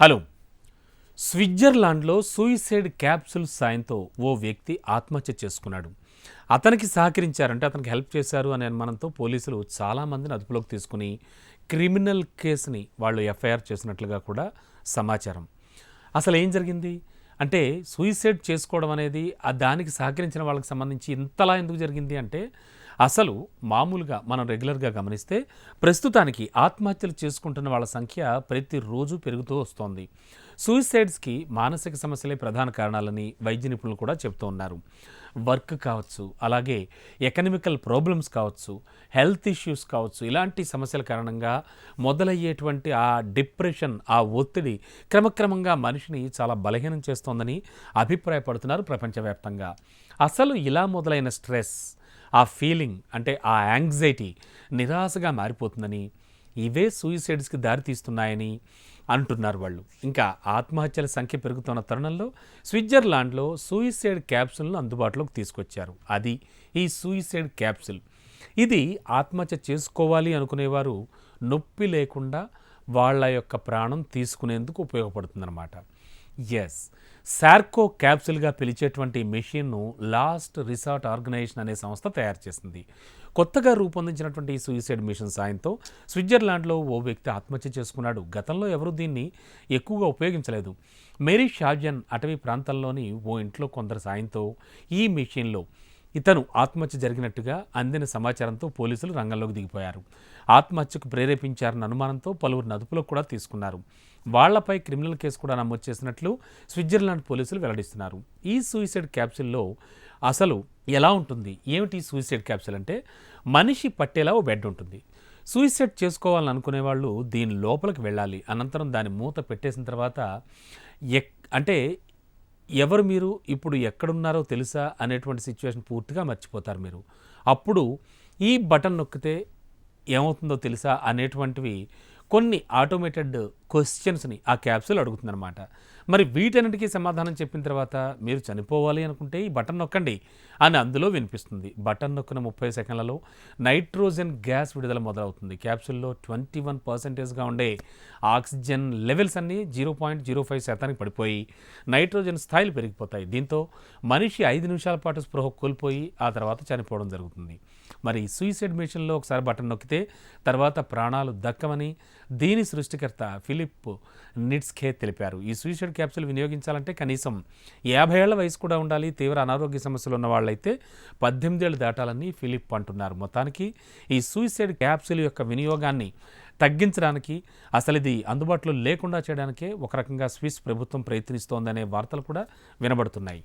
Hello. స్విట్జర్లాండ్లో suicide capsule సాయంతో ఓ వ్యక్తి ఆత్మహత్య చేసుకున్నాడు. అతనికి సహకరించారంటే అతనికి హెల్ప్ చేశారు అనే అనుమానంతో పోలీసులు చాలామందిని అదుపులోకి తీసుకుని క్రిమినల్ కేసుని వాళ్ళు ఎఫ్ఐఆర్ చేసినట్లుగా కూడా సమాచారం. అసలు ఏం జరిగింది? అంటే సూయిసైడ్ చేసుకోవడం అనేది ఆ దానికి సహకరించిన వాళ్ళకి సంబంధించి ఇంతలా ఎందుకు జరిగింది అంటే అసలు మామూలుగా మనం రెగ్యులర్గా గమనిస్తే ప్రస్తుతానికి ఆత్మహత్యలు చేసుకుంటున్న వాళ్ళ సంఖ్య ప్రతిరోజు పెరుగుతూ వస్తోంది. సూయిసైడ్స్కి మానసిక సమస్యలే ప్రధాన కారణాలని వైద్య నిపుణులు కూడా చెప్తూ ఉన్నారు. వర్క్ కావచ్చు అలాగే ఎకనమికల్ ప్రాబ్లమ్స్ కావచ్చు హెల్త్ ఇష్యూస్ కావచ్చు ఇలాంటి సమస్యల కారణంగా మొదలయ్యేటువంటి ఆ డిప్రెషన్ ఆ ఒత్తిడి క్రమక్రమంగా మనిషిని చాలా బలహీనం చేస్తోందని అభిప్రాయపడుతున్నారు ప్రపంచవ్యాప్తంగా. అసలు ఇలా మొదలైన స్ట్రెస్ ఆ ఫీలింగ్ అంటే ఆ యాంగ్జైటీ నిరాశగా మారిపోతుందని ఇవే సూయిసైడ్స్కి దారితీస్తున్నాయని అంటున్నారు వాళ్ళు. ఇంకా ఆత్మహత్యల సంఖ్య పెరుగుతున్న తరుణంలో స్విట్జర్లాండ్లో సూయిసైడ్ క్యాప్సుల్ను అందుబాటులోకి తీసుకొచ్చారు. అది ఈ సూయిసైడ్ క్యాప్సుల్ ఇది ఆత్మహత్య చేసుకోవాలి అనుకునేవారు నొప్పి లేకుండా వాళ్ళ యొక్క ప్రాణం తీసుకునేందుకు ఉపయోగపడుతుందన్నమాట. ఎస్ సార్కో క్యాప్సుల్గా పిలిచేటువంటి మెషిన్ను లాస్ట్ రిసార్ట్ ఆర్గనైజేషన్ అనే సంస్థ తయారు చేసింది. కొత్తగా రూపొందించినటువంటి ఈ సూయిసైడ్ మిషన్ సాయంతో స్విట్జర్లాండ్లో ఓ వ్యక్తి ఆత్మహత్య చేసుకున్నాడు. గతంలో ఎవరు దీన్ని ఎక్కువగా ఉపయోగించలేదు. మేరీ షాజన్ అటవీ ప్రాంతంలోని ఓ ఇంట్లో కొందరు సాయంతో ఈ మిషన్లో ఇతను ఆత్మహత్య జరిగినట్టుగా అందిన సమాచారంతో పోలీసులు రంగంలోకి దిగిపోయారు. ఆత్మహత్యకు ప్రేరేపించారన్న అనుమానంతో పలువురు నదుపులకు కూడా తీసుకున్నారు. వాళ్ళపై క్రిమినల్ కేసు కూడా నమోదు చేసినట్లు స్విట్జర్లాండ్ పోలీసులు వెల్లడిస్తున్నారు. ఈ సూయిసైడ్ క్యాప్సిల్లో అసలు ఎలా ఉంటుంది? ఏమిటి సూయిసైడ్ క్యాప్సిల్ అంటే? మనిషి పట్టేలా ఓ బెడ్ ఉంటుంది. సూయిసైడ్ చేసుకోవాలని అనుకునే వాళ్ళు దీని లోపలికి వెళ్ళాలి. అనంతరం దాని మూత పెట్టేసిన తర్వాత ఎక్ అంటే ఎవరు మీరు? ఇప్పుడు ఎక్కడున్నారో తెలుసా? అనేటువంటి సిచ్యువేషన్ పూర్తిగా మర్చిపోతారు మీరు. అప్పుడు ఈ బటన్ నొక్కితే ఏమవుతుందో తెలుసా? అనేటువంటివి కొన్ని ఆటోమేటెడ్ క్వశ్చన్స్ని ఆ క్యాప్సూల్ అడుగుతుందన్నమాట. మరి వీటన్నిటికీ సమాధానం చెప్పిన తర్వాత మీరు చనిపోవాలి అనుకుంటే ఈ బటన్ నొక్కండి అని అందులో వినిపిస్తుంది. బటన్ నొక్కిన ముప్పై సెకండ్లలో నైట్రోజన్ గ్యాస్ విడుదల మొదలవుతుంది. క్యాప్సూల్లో ట్వంటీ వన్ పర్సెంటేజ్గా ఉండే ఆక్సిజన్ లెవెల్స్ అన్నీ జీరో పాయింట్ జీరో ఫైవ్ శాతానికి పడిపోయి నైట్రోజన్ స్థాయిలు పెరిగిపోతాయి. దీంతో మనిషి ఐదు నిమిషాల పాటు స్పృహ కోల్పోయి ఆ తర్వాత చనిపోవడం జరుగుతుంది. మరి సూయిసైడ్ మిషన్లో ఒకసారి బటన్ నొక్కితే తర్వాత ప్రాణాలు దక్కమని దీని సృష్టికర్త ఫిలిప్ నిట్స్కే తెలిపారు. ఈ సూసైడ్ క్యాప్సూల్ వినియోగించాలంటే కనీసం యాభై ఏళ్ళ వయసు కూడా ఉండాలి. తీవ్ర అనారోగ్య సమస్యలు ఉన్న వాళ్ళైతే పద్దెనిమిది ఏళ్ళు దాటాలని ఫిలిప్ అంటున్నారు. మొత్తానికి ఈ సూయిసైడ్ క్యాప్సూల్ యొక్క వినియోగాన్ని తగ్గించడానికి అసలు ఇది అందుబాటులో లేకుండా చేయడానికే ఒక రకంగా స్విస్ ప్రభుత్వం ప్రయత్నిస్తోందనే వార్తలు కూడా వినబడుతున్నాయి.